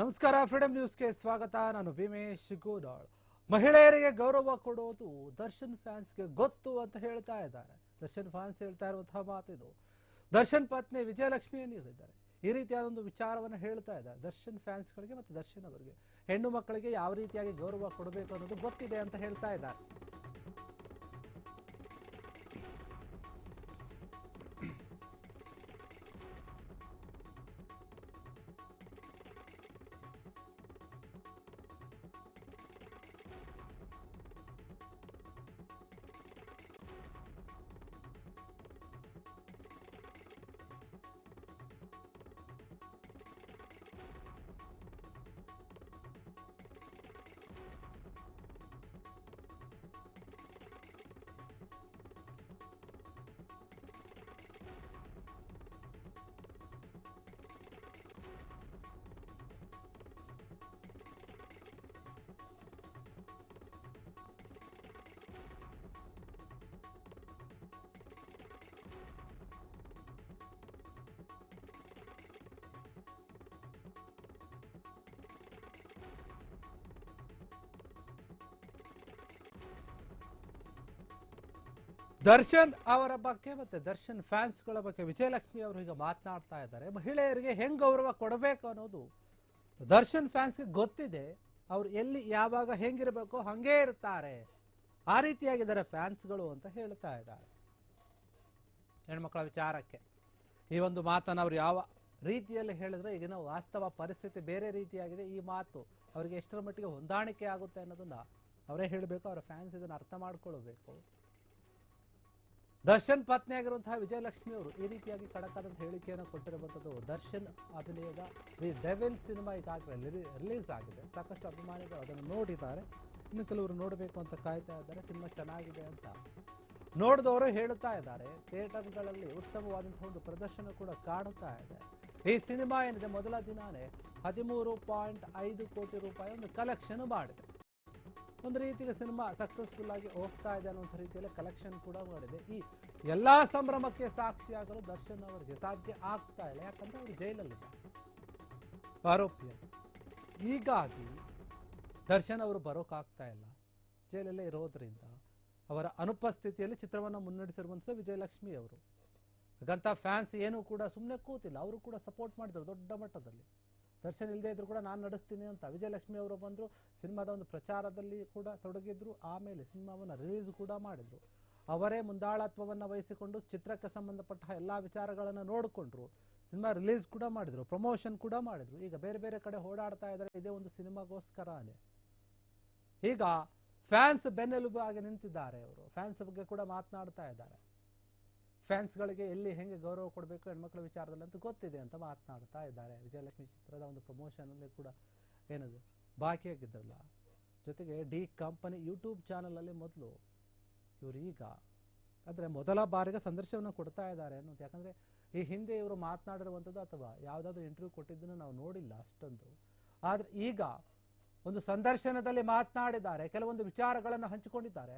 ನಮಸ್ಕಾರ ಫ್ರೀಡಮ್ ನ್ಯೂಸ್ಗೆ ಸ್ವಾಗತ. ನಾನು ಭೀಮೇಶ್ ಗೋದಾಳ್. ಮಹಿಳೆಯರಿಗೆ ಗೌರವ ಕೊಡೋದು ದರ್ಶನ್ ಫ್ಯಾನ್ಸ್ಗೆ ಗೊತ್ತು ಅಂತ ಹೇಳ್ತಾ ಇದ್ದಾರೆ. ದರ್ಶನ್ ಫ್ಯಾನ್ಸ್ ಹೇಳ್ತಾ ಇರುವಂತಹ ಮಾತಿದು. ದರ್ಶನ್ ಪತ್ನಿ ವಿಜಯಲಕ್ಷ್ಮಿ ಏನು ಹೇಳಿದ್ದಾರೆ ಈ ರೀತಿಯಾದ ಒಂದು ವಿಚಾರವನ್ನು ಹೇಳ್ತಾ ಇದ್ದಾರೆ. ದರ್ಶನ್ ಫ್ಯಾನ್ಸ್ಗಳಿಗೆ ಮತ್ತು ದರ್ಶನ್ ಅವರಿಗೆ ಹೆಣ್ಣು ಮಕ್ಕಳಿಗೆ ಯಾವ ರೀತಿಯಾಗಿ ಗೌರವ ಕೊಡಬೇಕು ಅನ್ನೋದು ಗೊತ್ತಿದೆ ಅಂತ ಹೇಳ್ತಾ ಇದ್ದಾರೆ. ದರ್ಶನ್ ಅವರ ಬಗ್ಗೆ ಮತ್ತೆ ದರ್ಶನ್ ಫ್ಯಾನ್ಸ್ಗಳ ಬಗ್ಗೆ ವಿಜಯಲಕ್ಷ್ಮಿ ಅವರು ಈಗ ಮಾತನಾಡ್ತಾ ಇದ್ದಾರೆ. ಮಹಿಳೆಯರಿಗೆ ಹೆಂಗ್ ಗೌರವ ಕೊಡಬೇಕು ಅನ್ನೋದು ದರ್ಶನ್ ಫ್ಯಾನ್ಸ್ಗೆ ಗೊತ್ತಿದೆ. ಅವ್ರು ಎಲ್ಲಿ, ಯಾವಾಗ ಹೆಂಗಿರಬೇಕು ಹಂಗೇ ಇರ್ತಾರೆ. ಆ ರೀತಿಯಾಗಿದ್ದಾರೆ ಫ್ಯಾನ್ಸ್ಗಳು ಅಂತ ಹೇಳ್ತಾ ಇದ್ದಾರೆ. ಹೆಣ್ಮಕ್ಳ ವಿಚಾರಕ್ಕೆ. ಈ ಒಂದು ಮಾತನ್ನು ಅವ್ರು ಯಾವ ರೀತಿಯಲ್ಲಿ ಹೇಳಿದ್ರೆ ಈಗಿನ ವಾಸ್ತವ ಪರಿಸ್ಥಿತಿ ಬೇರೆ ರೀತಿಯಾಗಿದೆ. ಈ ಮಾತು ಅವರಿಗೆ ಎಷ್ಟರ ಮಟ್ಟಿಗೆ ಹೊಂದಾಣಿಕೆ ಆಗುತ್ತೆ ಅನ್ನೋದನ್ನ ಅವರೇ ಹೇಳಬೇಕು. ಅವರ ಫ್ಯಾನ್ಸ್ ಇದನ್ನು ಅರ್ಥ ಮಾಡ್ಕೊಳ್ಬೇಕು. ದರ್ಶನ್ ಪತ್ನಿಯಾಗಿರುವಂತಹ ವಿಜಯಲಕ್ಷ್ಮಿ ಅವರು ಈ ರೀತಿಯಾಗಿ ಖಡಕ್ಕಾದಂಥ ಹೇಳಿಕೆಯನ್ನು ಕೊಟ್ಟಿರುವಂಥದ್ದು ದರ್ಶನ್ ಅಭಿನಯದ ದಿ ಡೆವಿಲ್ ಸಿನಿಮಾ ಈಗಾಗಲೇ ರಿಲೀಸ್ ಆಗಿದೆ. ಸಾಕಷ್ಟು ಅಭಿಮಾನಿಗಳು ಅದನ್ನು ನೋಡಿದ್ದಾರೆ. ಇನ್ನು ಕೆಲವರು ನೋಡಬೇಕು ಅಂತ ಕಾಯ್ತಾ ಇದ್ದಾರೆ. ಸಿನಿಮಾ ಚೆನ್ನಾಗಿದೆ ಅಂತ ನೋಡಿದವರು ಹೇಳುತ್ತಾ ಇದ್ದಾರೆ. ಥಿಯೇಟರ್ಗಳಲ್ಲಿ ಉತ್ತಮವಾದಂತಹ ಒಂದು ಪ್ರದರ್ಶನ ಕೂಡ ಕಾಣುತ್ತಾ ಇದೆ. ಈ ಸಿನಿಮಾ ಏನಿದೆ? ಮೊದಲ ದಿನಾನೇ ಹದಿಮೂರು ಪಾಯಿಂಟ್ ಐದು ಕೋಟಿ ರೂಪಾಯಿ ಒಂದು ಕಲೆಕ್ಷನ್ ಮಾಡಿದೆ. ಒಂದು ರೀತಿಗೆ ಸಿನಿಮಾ ಸಕ್ಸಸ್ಫುಲ್ ಆಗಿ ಹೋಗ್ತಾ ಇದೆ ಅನ್ನೋ ರೀತಿಯಲ್ಲಿ ಕಲೆಕ್ಷನ್ ಕೂಡ ಮಾಡಿದೆ. ಈ ಎಲ್ಲಾ ಸಂಭ್ರಮಕ್ಕೆ ಸಾಕ್ಷಿಯಾಗಲು ದರ್ಶನ್ ಅವರಿಗೆ ಸಾಧ್ಯ ಆಗ್ತಾ ಇಲ್ಲ. ಯಾಕಂದ್ರೆ ಅವರು ಜೈಲಲ್ಲಿದ್ದಾರೆ ಆರೋಪಿಯ ಹೀಗಾಗಿ ದರ್ಶನ್ ಅವರು ಬರೋಕ್ಕಾಗ್ತಾ ಇಲ್ಲ. ಜೈಲಲ್ಲೇ ಇರೋದ್ರಿಂದ ಅವರ ಅನುಪಸ್ಥಿತಿಯಲ್ಲಿ ಚಿತ್ರವನ್ನು ಮುನ್ನಡೆಸಿರುವಂಥದ್ದು ವಿಜಯಲಕ್ಷ್ಮಿ ಅವರು. ಹಾಗಂತ ಫ್ಯಾನ್ಸ್ ಏನು ಕೂಡ ಸುಮ್ಮನೆ ಕೂತಿಲ್ಲ. ಅವರು ಕೂಡ ಸಪೋರ್ಟ್ ಮಾಡಿದರು ದೊಡ್ಡ ಮಟ್ಟದಲ್ಲಿ. ದರ್ಶನ್ ಇಲ್ಲದೇ ಇದ್ರು ಕೂಡ ನಾನು ನಡೆಸ್ತೀನಿ ಅಂತ ವಿಜಯಲಕ್ಷ್ಮಿ ಅವರು ಬಂದರು. ಸಿನಿಮಾದ ಒಂದು ಪ್ರಚಾರದಲ್ಲಿ ಕೂಡ ತೊಡಗಿದ್ರು. ಆಮೇಲೆ ಸಿನಿಮಾವನ್ನು ರಿಲೀಸ್ ಕೂಡ ಮಾಡಿದರು. ಅವರೇ ಮುಂದಾಳತ್ವವನ್ನು ವಹಿಸಿಕೊಂಡು ಚಿತ್ರಕ್ಕೆ ಸಂಬಂಧಪಟ್ಟ ಎಲ್ಲ ವಿಚಾರಗಳನ್ನು ನೋಡಿಕೊಂಡ್ರು. ಸಿನಿಮಾ ರಿಲೀಸ್ ಕೂಡ ಮಾಡಿದರು. ಪ್ರಮೋಷನ್ ಕೂಡ ಮಾಡಿದರು. ಈಗ ಬೇರೆ ಬೇರೆ ಕಡೆ ಓಡಾಡ್ತಾ ಇದ್ದಾರೆ. ಇದೇ ಒಂದು ಸಿನಿಮಾಗೋಸ್ಕರನೇ. ಈಗ ಫ್ಯಾನ್ಸ್ ಬೆನ್ನೆಲುಬು ಆಗಿ ನಿಂತಿದ್ದಾರೆ ಅವರು ಫ್ಯಾನ್ಸ್ ಬಗ್ಗೆ ಕೂಡ ಮಾತನಾಡ್ತಾ ಇದ್ದಾರೆ. ಫ್ಯಾನ್ಸ್ಗಳಿಗೆ ಎಲ್ಲಿ ಹೆಂಗೆ ಗೌರವ ಕೊಡಬೇಕು ಹೆಣ್ಮಕ್ಳ ವಿಚಾರದಲ್ಲಿ ಅಂತ ಗೊತ್ತಿದೆ ಅಂತ ಮಾತನಾಡ್ತಾ ಇದ್ದಾರೆ. ವಿಜಯಲಕ್ಷ್ಮಿ ಚಿತ್ರದ ಒಂದು ಪ್ರಮೋಷನಲ್ಲಿ ಕೂಡ ಏನದು ಬಾಕಿಯಾಗಿದ್ರಲ್ಲ ಜೊತೆಗೆ ಡಿ ಕಂಪನಿ ಯೂಟ್ಯೂಬ್ ಚಾನಲಲ್ಲಿ ಮೊದಲು ಇವರು ಈಗ ಅಂದರೆ ಮೊದಲ ಬಾರಿಗೆ ಸಂದರ್ಶನವನ್ನು ಕೊಡ್ತಾ ಇದ್ದಾರೆ ಅನ್ನೋದು. ಯಾಕಂದರೆ ಈ ಹಿಂದೆ ಇವರು ಮಾತನಾಡಿರುವಂಥದ್ದು ಅಥವಾ ಯಾವುದಾದ್ರೂ ಇಂಟರ್ವ್ಯೂ ಕೊಟ್ಟಿದ್ದನ್ನು ನಾವು ನೋಡಿಲ್ಲ ಅಷ್ಟೊಂದು. ಆದರೆ ಈಗ ಒಂದು ಸಂದರ್ಶನದಲ್ಲಿ ಮಾತನಾಡಿದ್ದಾರೆ, ಕೆಲವೊಂದು ವಿಚಾರಗಳನ್ನು ಹಂಚಿಕೊಂಡಿದ್ದಾರೆ.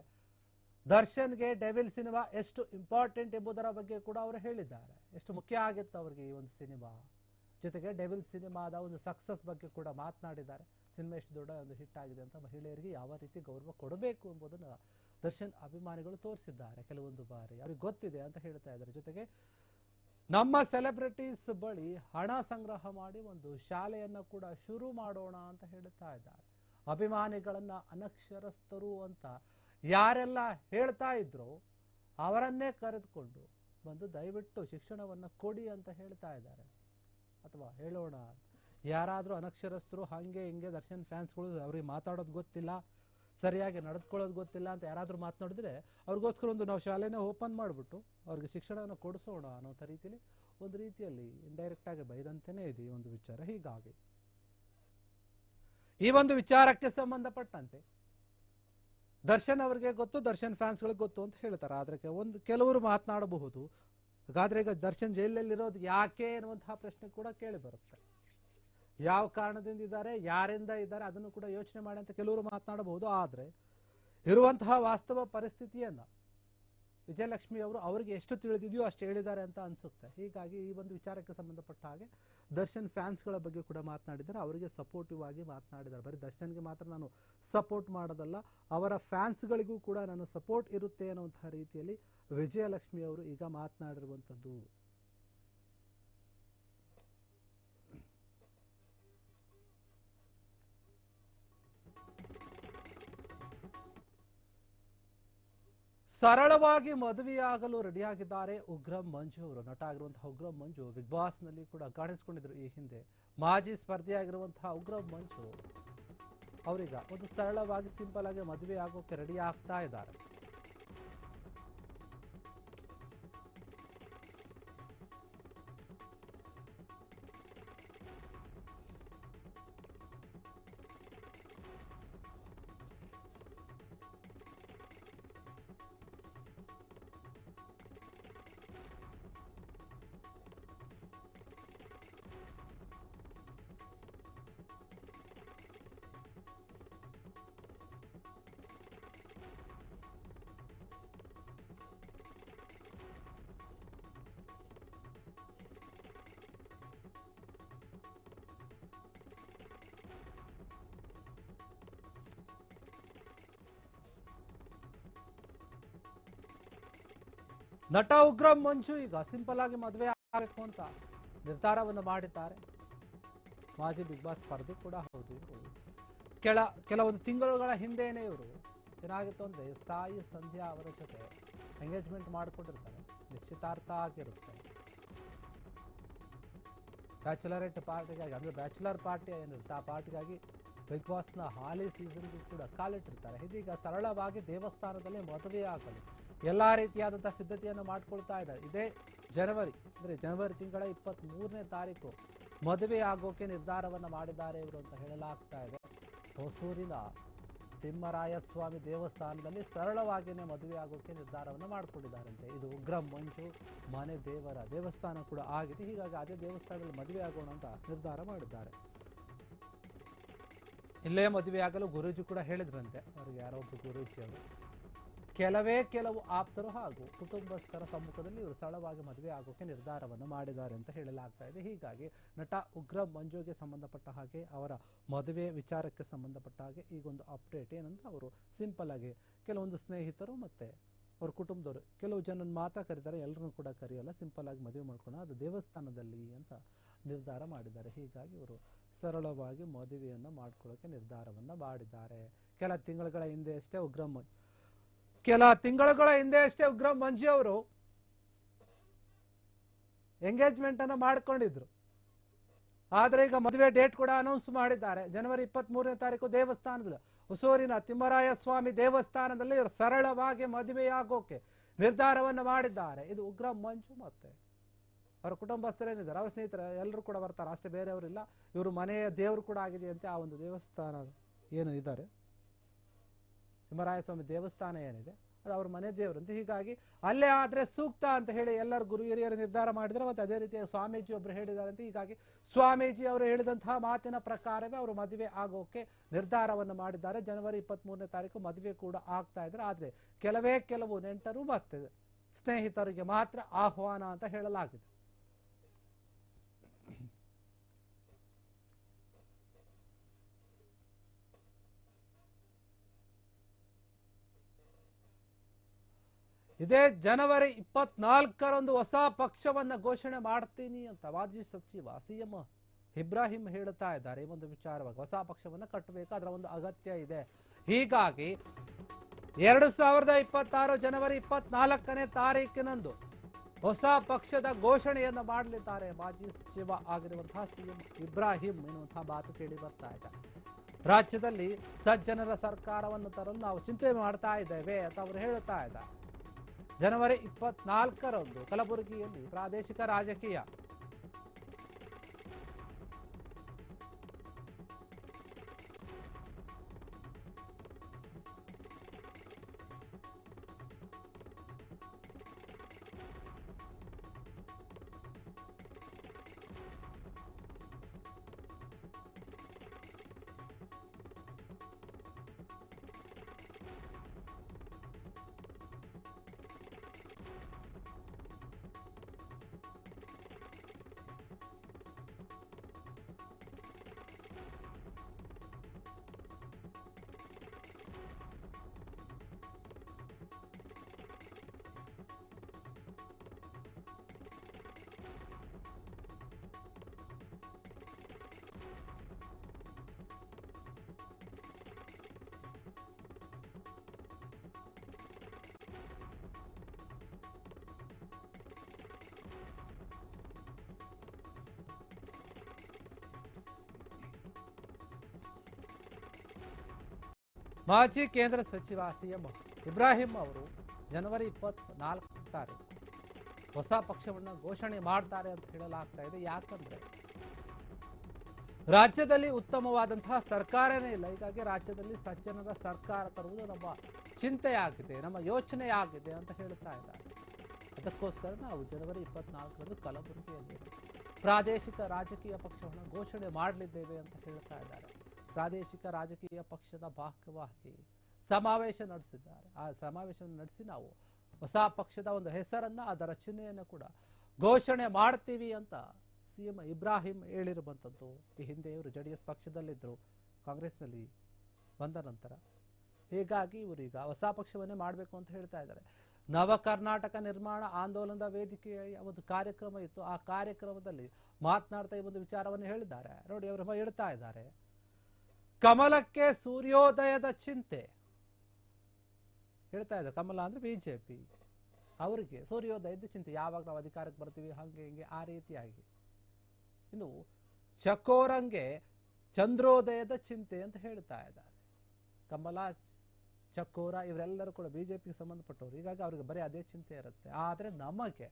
ದರ್ಶನ್ಗೆ ಡೆವಿಲ್ ಸಿನಿಮಾ ಎಷ್ಟು ಇಂಪಾರ್ಟೆಂಟ್ ಎಂಬುದರ ಬಗ್ಗೆ ಕೂಡ ಅವರು ಹೇಳಿದ್ದಾರೆ. ಎಷ್ಟು ಮುಖ್ಯ ಆಗಿತ್ತು ಅವರಿಗೆ ಈ ಒಂದು ಸಿನಿಮಾ. ಜೊತೆಗೆ ಡೆವಿಲ್ ಸಿನಿಮಾದ ಒಂದು ಸಕ್ಸಸ್ ಬಗ್ಗೆ ಕೂಡ ಮಾತನಾಡಿದ್ದಾರೆ. ಸಿನಿಮಾ ಎಷ್ಟು ದೊಡ್ಡ ಒಂದು ಹಿಟ್ ಆಗಿದೆ ಅಂತ ಮಹಿಳೆಯರಿಗೆ ಯಾವ ರೀತಿ ಗೌರವ ಕೊಡಬೇಕು ಎಂಬುದನ್ನು ದರ್ಶನ್ ಅಭಿಮಾನಿಗಳು ತೋರಿಸಿದ್ದಾರೆ ಕೆಲವೊಂದು ಬಾರಿ. ಅವ್ರಿಗೆ ಗೊತ್ತಿದೆ ಅಂತ ಹೇಳ್ತಾ ಇದ್ದಾರೆ. ಜೊತೆಗೆ ನಮ್ಮ ಸೆಲೆಬ್ರಿಟೀಸ್ ಬಳಿ ಹಣ ಸಂಗ್ರಹ ಮಾಡಿ ಒಂದು ಶಾಲೆಯನ್ನು ಕೂಡ ಶುರು ಮಾಡೋಣ ಅಂತ ಹೇಳ್ತಾ ಇದ್ದಾರೆ. ಅಭಿಮಾನಿಗಳನ್ನ ಅನಕ್ಷರಸ್ಥರು ಅಂತ ಯಾರೆಲ್ಲ ಹೇಳ್ತಾ ಇದ್ರು ಅವರನ್ನೇ ಕರೆದುಕೊಂಡು ಬಂದು ದಯವಿಟ್ಟು ಶಿಕ್ಷಣವನ್ನು ಕೊಡಿ ಅಂತ ಹೇಳ್ತಾ ಇದ್ದಾರೆ. ಅಥವಾ ಹೇಳೋಣ, ಯಾರಾದರೂ ಅನಕ್ಷರಸ್ಥರು ಹಾಗೆ ಹಿಂಗೆ ದರ್ಶನ್ ಫ್ಯಾನ್ಸ್ಗಳು ಅವ್ರಿಗೆ ಮಾತಾಡೋದು ಗೊತ್ತಿಲ್ಲ, ಸರಿಯಾಗಿ ನಡೆದುಕೊಳ್ಳೋದು ಗೊತ್ತಿಲ್ಲ ಅಂತ ಯಾರಾದರೂ ಮಾತನಾಡಿದ್ರೆ ಅವ್ರಿಗೋಸ್ಕರ ಒಂದು ನಾವು ಶಾಲೆನೇ ಓಪನ್ ಮಾಡಿಬಿಟ್ಟು ಅವ್ರಿಗೆ ಶಿಕ್ಷಣವನ್ನು ಕೊಡಿಸೋಣ ಅನ್ನೋ ರೀತಿಯಲ್ಲಿ ಒಂದು ರೀತಿಯಲ್ಲಿ ಇಂಡೈರೆಕ್ಟ್ ಆಗಿ ಬೈದಂತೆಯೇ ಇದೆ ಈ ಒಂದು ವಿಚಾರ. ಹೀಗಾಗಿ ಈ ಒಂದು ವಿಚಾರಕ್ಕೆ ಸಂಬಂಧಪಟ್ಟಂತೆ ದರ್ಶನ್ ಅವರಿಗೆ ಗೊತ್ತು, ದರ್ಶನ್ ಫ್ಯಾನ್ಸ್ಗಳಿಗೆ ಗೊತ್ತು ಅಂತ ಹೇಳ್ತಾರೆ. ಆದ್ರೆ ಒಂದು ಕೆಲವರು ಮಾತನಾಡಬಹುದು. ಹಾಗಾದ್ರೆ ಈಗ ದರ್ಶನ್ ಜೈಲಲ್ಲಿರೋದು ಯಾಕೆ ಎನ್ನುವಂತಹ ಪ್ರಶ್ನೆ ಕೂಡ ಕೇಳಿ ಬರುತ್ತೆ. ಯಾವ ಕಾರಣದಿಂದ ಇದ್ದಾರೆ, ಯಾರಿಂದ ಇದ್ದಾರೆ, ಅದನ್ನು ಕೂಡ ಯೋಚನೆ ಮಾಡಿ ಅಂತ ಕೆಲವರು ಮಾತನಾಡಬಹುದು. ಆದ್ರೆ ಇರುವಂತಹ ವಾಸ್ತವ ಪರಿಸ್ಥಿತಿಯನ್ನ ವಿಜಯಲಕ್ಷ್ಮಿ ಅವರು ಅವರಿಗೆ ಎಷ್ಟು ತಿಳಿದಿದೆಯೋ ಅಷ್ಟು ಹೇಳಿದ್ದಾರೆ ಅಂತ ಅನಿಸುತ್ತೆ. ಹೀಗಾಗಿ ಈ ಒಂದು ವಿಚಾರಕ್ಕೆ ಸಂಬಂಧಪಟ್ಟ ಹಾಗೆ ದರ್ಶನ್ ಫ್ಯಾನ್ಸ್ಗಳ ಬಗ್ಗೆ ಕೂಡ ಮಾತನಾಡಿದ್ದಾರೆ. ಅವರಿಗೆ ಸಪೋರ್ಟಿವ್ ಆಗಿ ಮಾತನಾಡಿದ್ದಾರೆ. ಬರೀ ದರ್ಶನ್ಗೆ ಮಾತ್ರ ನಾನು ಸಪೋರ್ಟ್ ಮಾಡೋದಲ್ಲ, ಅವರ ಫ್ಯಾನ್ಸ್ಗಳಿಗೂ ಕೂಡ ನಾನು ಸಪೋರ್ಟ್ ಇರುತ್ತೆ ಅನ್ನುವಂತಹ ರೀತಿಯಲ್ಲಿ ವಿಜಯಲಕ್ಷ್ಮಿ ಅವರು ಈಗ ಮಾತನಾಡಿರುವಂಥದ್ದು ಸರಳವಾಗಿ ಮದುವೆಯಾಗಲು ರೆಡಿಯಾಗಿದ್ದಾರೆ ಉಗ್ರಂ ಮಂಜು ಅವರು. ನಟ ಆಗಿರುವಂತಹ ಉಗ್ರಂ ಮಂಜು ಬಿಗ್ ಬಾಸ್ನಲ್ಲಿ ಕೂಡ ಕಾಣಿಸಿಕೊಂಡಿದ್ರು ಈ ಹಿಂದೆ. ಮಾಜಿ ಸ್ಪರ್ಧಿಯಾಗಿರುವಂತಹ ಉಗ್ರಂ ಮಂಜು ಅವರೀಗ ಒಂದು ಸರಳವಾಗಿ ಸಿಂಪಲ್ ಆಗಿ ಮದುವೆ ಆಗೋಕೆ ರೆಡಿ ಆಗ್ತಾ ಇದ್ದಾರೆ. ನಟ ಉಗ್ರ ಮಂಜು ಈಗ ಸಿಂಪಲ್ ಆಗಿ ಮದುವೆ ಆಗಬೇಕು ಅಂತ ನಿರ್ಧಾರವನ್ನು ಮಾಡಿದ್ದಾರೆ. ಮಾಜಿ ಬಿಗ್ ಬಾಸ್ ಸ್ಪರ್ಧೆ ಕೂಡ ಹೌದು. ಕೆಳ ಕೆಲ ಕೆಲವೊಂದು ತಿಂಗಳುಗಳ ಹಿಂದೆಯೇ ಇವರು ಏನಾಗಿತ್ತು ಅಂದ್ರೆ ಸಾಯಿ ಸಂಧ್ಯಾ ಅವರ ಜೊತೆ ಎಂಗೇಜ್ಮೆಂಟ್ ಮಾಡಿಕೊಂಡಿರ್ತಾರೆ. ನಿಶ್ಚಿತಾರ್ಥ ಆಗಿರುತ್ತೆ. ಬ್ಯಾಚುಲರೇಟ್ ಪಾರ್ಟಿಗಾಗಿ ಅಂದ್ರೆ ಬ್ಯಾಚುಲರ್ ಪಾರ್ಟಿ ಏನಿರುತ್ತೆ, ಆ ಪಾರ್ಟಿಗಾಗಿ ಬಿಗ್ ಬಾಸ್ನ ಹಾಲಿ ಸೀಸನ್ಗೂ ಕೂಡ ಕಾಲಿಟ್ಟಿರ್ತಾರೆ. ಇದೀಗ ಸರಳವಾಗಿ ದೇವಸ್ಥಾನದಲ್ಲಿ ಮದುವೆ ಆಗಲು ಎಲ್ಲ ರೀತಿಯಾದಂತಹ ಸಿದ್ಧತೆಯನ್ನು ಮಾಡ್ಕೊಳ್ತಾ ಇದ್ದಾರೆ. ಇದೇ ಜನವರಿ, ಅಂದ್ರೆ ಜನವರಿ ತಿಂಗಳ ಇಪ್ಪತ್ತ್ ಮೂರನೇ ತಾರೀಕು ಮದುವೆ ಆಗೋಕೆ ನಿರ್ಧಾರವನ್ನು ಮಾಡಿದ್ದಾರೆ ಇವರು ಅಂತ ಹೇಳಲಾಗ್ತಾ ಇದೆ. ಹೊಸೂರಿನ ತಿಮ್ಮರಾಯಸ್ವಾಮಿ ದೇವಸ್ಥಾನದಲ್ಲಿ ಸರಳವಾಗಿಯೇ ಮದುವೆ ಆಗೋಕೆ ನಿರ್ಧಾರವನ್ನು ಮಾಡಿಕೊಂಡಿದ್ದಾರಂತೆ. ಇದು ಉಗ್ರ ಮಂಜು ಮನೆ ದೇವರ ದೇವಸ್ಥಾನ ಕೂಡ ಆಗಿದೆ. ಹೀಗಾಗಿ ಅದೇ ದೇವಸ್ಥಾನದಲ್ಲಿ ಮದುವೆ ಆಗೋಣ ಅಂತ ನಿರ್ಧಾರ ಮಾಡಿದ್ದಾರೆ. ಇಲ್ಲೇ ಮದುವೆ ಆಗಲು ಗುರೂಜಿ ಕೂಡ ಹೇಳಿದ್ರಂತೆ. ಅವ್ರಿಗೆ ಯಾರೋ ಒಬ್ಬ ಗುರೂಜಿ ಅವರು. ಕೆಲವೇ ಕೆಲವು ಆಪ್ತರು ಹಾಗೂ ಕುಟುಂಬಸ್ಥರ ಸಮ್ಮುಖದಲ್ಲಿ ಇವರು ಸರಳವಾಗಿ ಮದುವೆ ಆಗೋಕೆ ನಿರ್ಧಾರವನ್ನು ಮಾಡಿದ್ದಾರೆ ಅಂತ ಹೇಳಲಾಗ್ತಾ ಇದೆ. ಹೀಗಾಗಿ ನಟ ಉಗ್ರ ಮಂಜುಗೆ ಸಂಬಂಧಪಟ್ಟ ಹಾಗೆ ಅವರ ಮದುವೆ ವಿಚಾರಕ್ಕೆ ಸಂಬಂಧಪಟ್ಟ ಹಾಗೆ ಈಗೊಂದು ಅಪ್ಡೇಟ್ ಏನಂದ್ರೆ ಅವರು ಸಿಂಪಲ್ ಆಗಿ ಕೆಲವೊಂದು ಸ್ನೇಹಿತರು ಮತ್ತೆ ಅವ್ರ ಕುಟುಂಬದವರು ಕೆಲವು ಜನ ಮಾತ್ರ ಕರೀತಾರೆ ಎಲ್ಲರನ್ನೂ ಕೂಡ ಕರೆಯಲ್ಲ, ಸಿಂಪಲ್ ಆಗಿ ಮದುವೆ ಮಾಡ್ಕೊಂಡು ಅದು ದೇವಸ್ಥಾನದಲ್ಲಿ ಅಂತ ನಿರ್ಧಾರ ಮಾಡಿದ್ದಾರೆ. ಹೀಗಾಗಿ ಇವರು ಸರಳವಾಗಿ ಮದುವೆಯನ್ನು ಮಾಡ್ಕೊಳ್ಳೋಕೆ ನಿರ್ಧಾರವನ್ನು ಮಾಡಿದ್ದಾರೆ. ಕೆಲ ತಿಂಗಳುಗಳ ಹಿಂದೆ ಅಷ್ಟೇ ಉಗ್ರ ಮ- ಕೆಲ ತಿಂಗಳುಗಳ ಹಿಂದೆ ಅಷ್ಟೇ ಉಗ್ರ ಮಂಜು ಅವರು ಎಂಗೇಜ್ಮೆಂಟ್ ಅನ್ನು ಮಾಡಿಕೊಂಡಿದ್ರು. ಆದರೆ ಈಗ ಮದುವೆ ಡೇಟ್ ಕೂಡ ಅನೌನ್ಸ್ ಮಾಡಿದ್ದಾರೆ. ಜನವರಿ ಇಪ್ಪತ್ತ್ ಮೂರನೇ ತಾರೀಕು ದೇವಸ್ಥಾನದಲ್ಲಿ, ಹೊಸೂರಿನ ತಿಮ್ಮರಾಯ ಸ್ವಾಮಿ ದೇವಸ್ಥಾನದಲ್ಲಿ ಸರಳವಾಗಿ ಮದುವೆಯಾಗೋಕೆ ನಿರ್ಧಾರವನ್ನು ಮಾಡಿದ್ದಾರೆ. ಇದು ಉಗ್ರ ಮಂಜು ಮತ್ತೆ. ಅವರ ಕುಟುಂಬಸ್ಥರೇನಿದ್ದಾರೆ ಅವರ ಸ್ನೇಹಿತರು ಎಲ್ಲರೂ ಕೂಡ ಬರ್ತಾರೆ. ಅಷ್ಟೇ ಬೇರೆಯವರಿಲ್ಲ ಇವರು ಮನೆಯ ದೇವರು ಕೂಡ ಆಗಿದೆಯಂತೆ ಆ ಒಂದು ದೇವಸ್ಥಾನ ಏನು ಇದ್ದಾರೆ? ಸ್ವಾಮಿ ದೇವಸ್ಥಾನ ಏನಿದೆ, ಅದು ಅವ್ರ ಮನೆ ದೇವರು ಅಂತ ಹೀಗಾಗಿ ಅಲ್ಲೇ ಆದ್ರೆ ಸೂಕ್ತ ಅಂತ ಹೇಳಿ ಎಲ್ಲರೂ ಗುರು ಹಿರಿಯರು ನಿರ್ಧಾರ ಮಾಡಿದ್ರೆ, ಮತ್ತೆ ಅದೇ ರೀತಿಯ ಸ್ವಾಮೀಜಿ ಒಬ್ಬರು ಹೇಳಿದಾರಂತೆ, ಹೀಗಾಗಿ ಸ್ವಾಮೀಜಿ ಅವರು ಹೇಳಿದಂತಹ ಮಾತಿನ ಪ್ರಕಾರವೇ ಅವರು ಮದುವೆ ಆಗೋಕೆ ನಿರ್ಧಾರವನ್ನು ಮಾಡಿದ್ದಾರೆ. ಜನವರಿ ಇಪ್ಪತ್ತ್ ಮೂರನೇ ತಾರೀಕು ಮದುವೆ ಕೂಡ ಆಗ್ತಾ ಇದ್ದಾರೆ ಆದ್ರೆ ಕೆಲವೇ ಕೆಲವು ನೆಂಟರು ಮತ್ತೆ ಸ್ನೇಹಿತರಿಗೆ ಮಾತ್ರ ಆಹ್ವಾನ ಅಂತ ಹೇಳಲಾಗಿದೆ. ಇದೇ ಜನವರಿ ಇಪ್ಪತ್ನಾಲ್ಕರಂದು ಹೊಸ ಪಕ್ಷವನ್ನು ಘೋಷಣೆ ಮಾಡ್ತೀನಿ ಅಂತ ಮಾಜಿ ಸಚಿವ ಸಿ ಎಂ ಇಬ್ರಾಹಿಂ ಹೇಳ್ತಾ ಇದ್ದಾರೆ. ಈ ಒಂದು ವಿಚಾರವಾಗಿ ಹೊಸ ಪಕ್ಷವನ್ನು ಕಟ್ಟಬೇಕು. ಅದರ ಒಂದು ಅಗತ್ಯ ಇದೆ. ಹೀಗಾಗಿ ಎರಡು ಸಾವಿರದ ಇಪ್ಪತ್ತಾರು ಜನವರಿ ಇಪ್ಪತ್ನಾಲ್ಕನೇ ತಾರೀಕಿನಂದು ಹೊಸ ಪಕ್ಷದ ಘೋಷಣೆಯನ್ನು ಮಾಡಲಿದ್ದಾರೆ ಮಾಜಿ ಸಚಿವ ಆಗಿರುವಂತಹ ಸಿಎಂ ಇಬ್ರಾಹಿಂ ಎನ್ನುವಂತಹ ಮಾತು ಕೇಳಿ ಬರ್ತಾ ಇದೆ. ರಾಜ್ಯದಲ್ಲಿ ಸಜ್ಜನರ ಸರ್ಕಾರವನ್ನು ತರಲು ನಾವು ಚಿಂತೆ ಮಾಡ್ತಾ ಇದ್ದೇವೆ ಅಂತ ಅವರು ಹೇಳುತ್ತಾ ಇದ್ದಾರೆ. ಜನವರಿ ಇಪ್ಪತ್ನಾಲ್ಕರಂದು ಕಲಬುರಗಿಯಲ್ಲಿ ಪ್ರಾದೇಶಿಕ ರಾಜಕೀಯ ಮಾಜಿ ಕೇಂದ್ರ ಸಚಿವ ಸಿಎಂ ಇಬ್ರಾಹಿಂ ಅವರು ಜನವರಿ ಇಪ್ಪತ್ನಾಲ್ಕು ತಾರೀಕು ಹೊಸ ಪಕ್ಷವನ್ನು ಘೋಷಣೆ ಮಾಡ್ತಾರೆ ಅಂತ ಹೇಳಲಾಗ್ತಾ ಇದೆ. ಯಾಕಂದ್ರೆ ರಾಜ್ಯದಲ್ಲಿ ಉತ್ತಮವಾದಂತಹ ಸರ್ಕಾರನೇ ಇಲ್ಲ. ಹೀಗಾಗಿ ರಾಜ್ಯದಲ್ಲಿ ಸಜ್ಜನದ ಸರ್ಕಾರ ತರುವುದು ನಮ್ಮ ಚಿಂತೆಯಾಗಿದೆ, ನಮ್ಮ ಯೋಚನೆ ಆಗಿದೆ ಅಂತ ಹೇಳ್ತಾ ಇದ್ದಾರೆ. ಅದಕ್ಕೋಸ್ಕರ ನಾವು ಜನವರಿ ಇಪ್ಪತ್ನಾಲ್ಕರಂದು ಕಲಬುರಗಿಯಲ್ಲಿ ಪ್ರಾದೇಶಿಕ ರಾಜಕೀಯ ಪಕ್ಷವನ್ನು ಘೋಷಣೆ ಮಾಡಲಿದ್ದೇವೆ ಅಂತ ಹೇಳ್ತಾ ಇದ್ದಾರೆ. ಪ್ರಾದೇಶಿಕ ರಾಜಕೀಯ ಪಕ್ಷದ ಭಾಗವಾಗಿ ಸಮಾವೇಶ ನಡೆಸಿದ್ದಾರೆ. ಆ ಸಮಾವೇಶವನ್ನು ನಡೆಸಿ ನಾವು ಹೊಸ ಪಕ್ಷದ ಒಂದು ಹೆಸರನ್ನ, ಅದರ ಚಿಹ್ನೆಯನ್ನು ಕೂಡ ಘೋಷಣೆ ಮಾಡ್ತೀವಿ ಅಂತ ಸಿ ಎಂ ಇಬ್ರಾಹಿಂ ಹೇಳಿರುವಂಥದ್ದು ಈ ಹಿಂದೆ ಇವರು ಜೆ ಡಿ ಎಸ್ ಪಕ್ಷದಲ್ಲಿದ್ದರು ಕಾಂಗ್ರೆಸ್ನಲ್ಲಿ ಬಂದ ನಂತರ. ಹೀಗಾಗಿ ಇವರು ಈಗ ಹೊಸ ಪಕ್ಷವನ್ನೇ ಮಾಡಬೇಕು ಅಂತ ಹೇಳ್ತಾ ಇದ್ದಾರೆ. ನವ ಕರ್ನಾಟಕ ನಿರ್ಮಾಣ ಆಂದೋಲನದ ವೇದಿಕೆಯ ಒಂದು ಕಾರ್ಯಕ್ರಮ ಇತ್ತು. ಆ ಕಾರ್ಯಕ್ರಮದಲ್ಲಿ ಮಾತನಾಡ್ತಾ ಈ ಒಂದು ವಿಚಾರವನ್ನು ಹೇಳಿದ್ದಾರೆ. ನೋಡಿ, ಅವರು ಹೇಳ್ತಾ ಇದ್ದಾರೆ. ಕಮಲಕ್ಕೆ ಸೂರ್ಯೋದಯದ ಚಿಂತೆ. ಹೇಳ್ತಾ ಇದ್ದಾರೆ ಕಮಲ ಅಂದ್ರೆ ಬಿಜೆಪಿ ಅವರಿಗೆ ಸೂರ್ಯೋದಯದ ಚಿಂತೆ. ಯಾವಾಗ ನಾವು ಅಧಿಕಾರಕ್ಕೆ ಬರ್ತೀವಿ? ಹಂಗೆ ಹಿಂಗೆ, ಆ ರೀತಿಯಾಗಿ. ಇನ್ನು ಚಕೋರಂಗೆ ಚಂದ್ರೋದಯದ ಚಿಂತೆ ಅಂತ ಹೇಳ್ತಾ ಇದ್ದಾರೆ. ಕಮಲ, ಚಕೋರ ಇವರೆಲ್ಲರೂ ಕೂಡ ಬಿಜೆಪಿಗೆ ಸಂಬಂಧಪಟ್ಟವರು. ಹೀಗಾಗಿ ಅವರಿಗೆ ಬರೀ ಅದೇ ಚಿಂತೆ ಇರುತ್ತೆ. ಆದರೆ ನಮಗೆ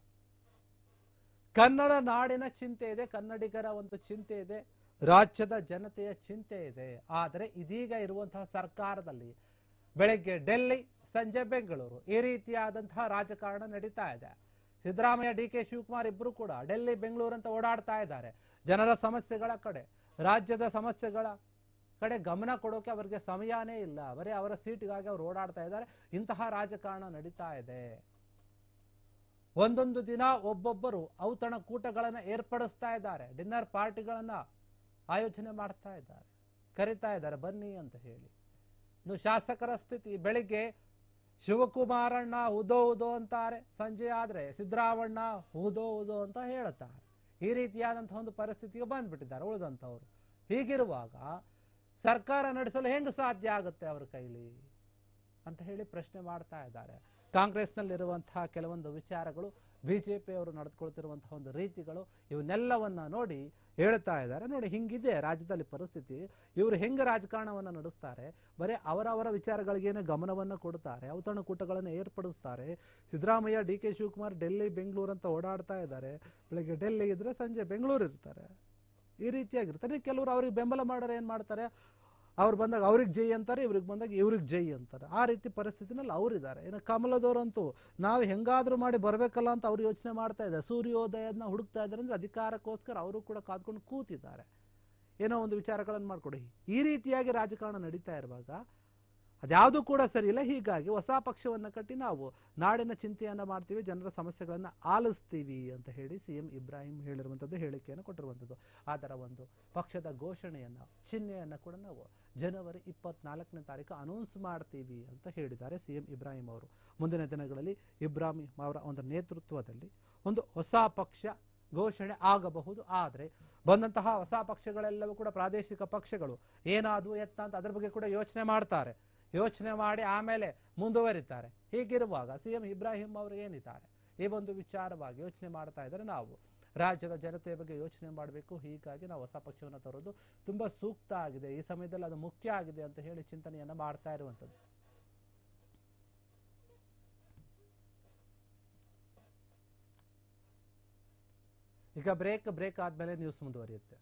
ಕನ್ನಡ ನಾಡಿನ ಚಿಂತೆ ಇದೆ, ಕನ್ನಡಿಗರ ಒಂದು ಚಿಂತೆ ಇದೆ. ರಾಜ್ಯದ ಜನತೆಯ ಚಿಂತೆ ಇದೆ. ಆದರೆ ಇದೀಗ ಇರುವಂತಹ ಸರ್ಕಾರದಲ್ಲಿ ಬೆಳಗ್ಗೆ ಡೆಲ್ಲಿ, ಸಂಜೆ ಬೆಂಗಳೂರು ಈ ರೀತಿಯಾದಂತಹ ರಾಜಕಾರಣ ನಡೀತಾ ಇದೆ. ಸಿದ್ದರಾಮಯ್ಯ, ಡಿ ಕೆ ಶಿವಕುಮಾರ್ ಇಬ್ಬರು ಕೂಡ ಡೆಲ್ಲಿ ಬೆಂಗಳೂರು ಅಂತ ಓಡಾಡ್ತಾ ಇದ್ದಾರೆ. ಜನರ ಸಮಸ್ಯೆಗಳ ಕಡೆ, ರಾಜ್ಯದ ಸಮಸ್ಯೆಗಳ ಕಡೆ ಗಮನ ಕೊಡೋಕೆ ಅವರಿಗೆ ಸಮಯನೇ ಇಲ್ಲ. ಬರೀ ಅವರ ಸೀಟ್ಗಾಗಿ ಅವರು ಓಡಾಡ್ತಾ ಇದ್ದಾರೆ. ಇಂತಹ ರಾಜಕಾರಣ ನಡೀತಾ ಇದೆ. ಒಂದೊಂದು ದಿನ ಒಬ್ಬೊಬ್ಬರು ಔತಣ ಕೂಟಗಳನ್ನ ಏರ್ಪಡಿಸ್ತಾ ಇದ್ದಾರೆ. ಡಿನ್ನರ್ ಪಾರ್ಟಿಗಳನ್ನ ಆಯೋಜನೆ ಮಾಡ್ತಾ ಇದ್ದಾರೆ. ಕರಿತಾ ಇದ್ದಾರೆ. ಬನ್ನಿ ಅಂತ ಹೇಳಿ. ಇನ್ನು ಶಾಸಕರ ಸ್ಥಿತಿ, ಬೆಳಿಗ್ಗೆ ಶಿವಕುಮಾರಣ್ಣ ಉದೋ ಉದೋ ಅಂತಾರೆ. ಸಂಜೆ ಆದರೆ ಸಿದ್ದರಾಮಣ್ಣ ಉದೋ ಉದೋ ಅಂತ ಹೇಳುತ್ತಾರೆ. ಈ ರೀತಿಯಾದಂತಹ ಒಂದು ಪರಿಸ್ಥಿತಿಗೆ ಬಂದ್ಬಿಟ್ಟಿದ್ದಾರೆ ಉಳಿದಂಥವ್ರು. ಹೀಗಿರುವಾಗ ಸರ್ಕಾರ ನಡೆಸಲು ಹೆಂಗೆ ಸಾಧ್ಯ ಆಗುತ್ತೆ ಅವ್ರ ಕೈಲಿ ಅಂತ ಹೇಳಿ ಪ್ರಶ್ನೆ ಮಾಡ್ತಾ ಇದ್ದಾರೆ. ಕಾಂಗ್ರೆಸ್ನಲ್ಲಿರುವಂತಹ ಕೆಲವೊಂದು ವಿಚಾರಗಳು ಬಿಜೆಪಿ ಅವರು ನಡೆದುಕೊಳ್ತಿರುವಂತಹ ಒಂದು ರೀತಿಗಳು ಇವನ್ನೆಲ್ಲವನ್ನ ನೋಡಿ ಹೇಳ್ತಾ ಇದ್ದಾರೆ. ನೋಡಿ, ಹಿಂಗಿದೆ ರಾಜ್ಯದಲ್ಲಿ ಪರಿಸ್ಥಿತಿ. ಇವರು ಹೆಂಗೆ ರಾಜಕಾರಣವನ್ನು ನಡೆಸ್ತಾರೆ? ಬರೀ ಅವರವರ ವಿಚಾರಗಳಿಗೇನೆ ಗಮನವನ್ನು ಕೊಡ್ತಾರೆ, ಔತಣಕೂಟಗಳನ್ನು ಏರ್ಪಡಿಸ್ತಾರೆ. ಸಿದ್ದರಾಮಯ್ಯ, ಡಿ ಕೆ ಶಿವಕುಮಾರ್ ಡೆಲ್ಲಿ, ಬೆಂಗಳೂರು ಅಂತ ಓಡಾಡ್ತಾ ಇದ್ದಾರೆ. ಬೆಳಿಗ್ಗೆ ಡೆಲ್ಲಿ ಇದ್ರೆ ಸಂಜೆ ಬೆಂಗಳೂರು ಇರ್ತಾರೆ. ಈ ರೀತಿಯಾಗಿರ್ತಾರೆ. ಕೆಲವರು ಅವ್ರಿಗೆ ಬೆಂಬಲ ಮಾಡೋರು ಏನು ಮಾಡ್ತಾರೆ? ಅವ್ರು ಬಂದಾಗ ಅವ್ರಿಗೆ ಜೈ ಅಂತಾರೆ, ಇವ್ರಿಗೆ ಬಂದಾಗ ಇವ್ರಿಗೆ ಜೈ ಅಂತಾರೆ. ಆ ರೀತಿ ಪರಿಸ್ಥಿತಿನಲ್ಲಿ ಅವರಿದ್ದಾರೆ ಇನ್ನು ಕಮಲದವರಂತೂ ನಾವು ಹೆಂಗಾದರೂ ಮಾಡಿ ಬರಬೇಕಲ್ಲ ಅಂತ ಅವ್ರು ಯೋಚನೆ ಮಾಡ್ತಾ ಇದ್ದಾರೆ. ಸೂರ್ಯೋದಯನ ಹುಡುಕ್ತಾ ಇದ್ದಾರೆ ಅಂದರೆ ಅಧಿಕಾರಕ್ಕೋಸ್ಕರ ಅವರು ಕೂಡ ಕಾದ್ಕೊಂಡು ಕೂತಿದ್ದಾರೆ. ಏನೋ ಒಂದು ವಿಚಾರಗಳನ್ನು ಮಾಡ್ಕೊಡಿ. ಈ ರೀತಿಯಾಗಿ ರಾಜಕಾರಣ ನಡೀತಾ ಇರುವಾಗ ಅದ್ಯಾವುದು ಕೂಡ ಸರಿಯಿಲ್ಲ ಹೀಗಾಗಿ ಹೊಸ ಪಕ್ಷವನ್ನು ಕಟ್ಟಿ ನಾವು ನಾಡಿನ ಚಿಂತೆಯನ್ನು ಮಾಡ್ತೀವಿ, ಜನರ ಸಮಸ್ಯೆಗಳನ್ನು ಆಲಿಸ್ತೀವಿ ಅಂತ ಹೇಳಿ ಸಿ ಎಂ ಇಬ್ರಾಹಿಂ ಹೇಳಿರುವಂಥದ್ದು ಹೇಳಿಕೆಯನ್ನು ಕೊಟ್ಟಿರುವಂಥದ್ದು ಅದರ ಒಂದು ಪಕ್ಷದ ಘೋಷಣೆಯನ್ನು, ಚಿಹ್ನೆಯನ್ನು ಕೂಡ ನಾವು ಜನವರಿ ಇಪ್ಪತ್ನಾಲ್ಕನೇ ತಾರೀಕು ಅನೌನ್ಸ್ ಮಾಡ್ತೀವಿ ಅಂತ ಹೇಳಿದ್ದಾರೆ ಸಿ ಎಂ ಇಬ್ರಾಹಿಂ ಅವರು. ಮುಂದಿನ ದಿನಗಳಲ್ಲಿ ಇಬ್ರಾಹಿಂ ಅವರ ಒಂದು ನೇತೃತ್ವದಲ್ಲಿ ಒಂದು ಹೊಸ ಪಕ್ಷ ಘೋಷಣೆ ಆಗಬಹುದು. ಆದರೆ ಬಂದಂತಹ ಹೊಸ ಪಕ್ಷಗಳೆಲ್ಲವೂ ಕೂಡ ಪ್ರಾದೇಶಿಕ ಪಕ್ಷಗಳು ಏನಾದವು ಎತ್ತ ಅಂತ ಅದರ ಬಗ್ಗೆ ಕೂಡ ಯೋಚನೆ ಮಾಡ್ತಾರೆ. ಯೋಚನೆ ಮಾಡಿ ಆಮೇಲೆ ಮುಂದುವರಿತಾರೆ. ಹೀಗಿರುವಾಗ ಸಿ ಎಂ ಇಬ್ರಾಹಿಂ ಅವರು ಏನಿದ್ದಾರೆ? ಈ ಒಂದು ವಿಚಾರವಾಗಿ ಯೋಚನೆ ಮಾಡ್ತಾ ಇದ್ದರೆ ನಾವು ರಾಜ್ಯದ ಜನತೆಯ ಬಗ್ಗೆ ಯೋಚನೆ ಮಾಡಬೇಕು. ಹೀಗಾಗಿ ನಾವು ಹೊಸ ಪಕ್ಷವನ್ನು ತರೋದು ತುಂಬಾ ಸೂಕ್ತ ಆಗಿದೆ. ಈ ಸಮಯದಲ್ಲಿ ಅದು ಮುಖ್ಯ ಆಗಿದೆ ಅಂತ ಹೇಳಿ ಚಿಂತನೆಯನ್ನ ಮಾಡ್ತಾ ಇರುವಂಥದ್ದು ಈಗ ಬ್ರೇಕ್ ಬ್ರೇಕ್ ಆದ್ಮೇಲೆ ನ್ಯೂಸ್ ಮುಂದುವರಿಯುತ್ತೆ.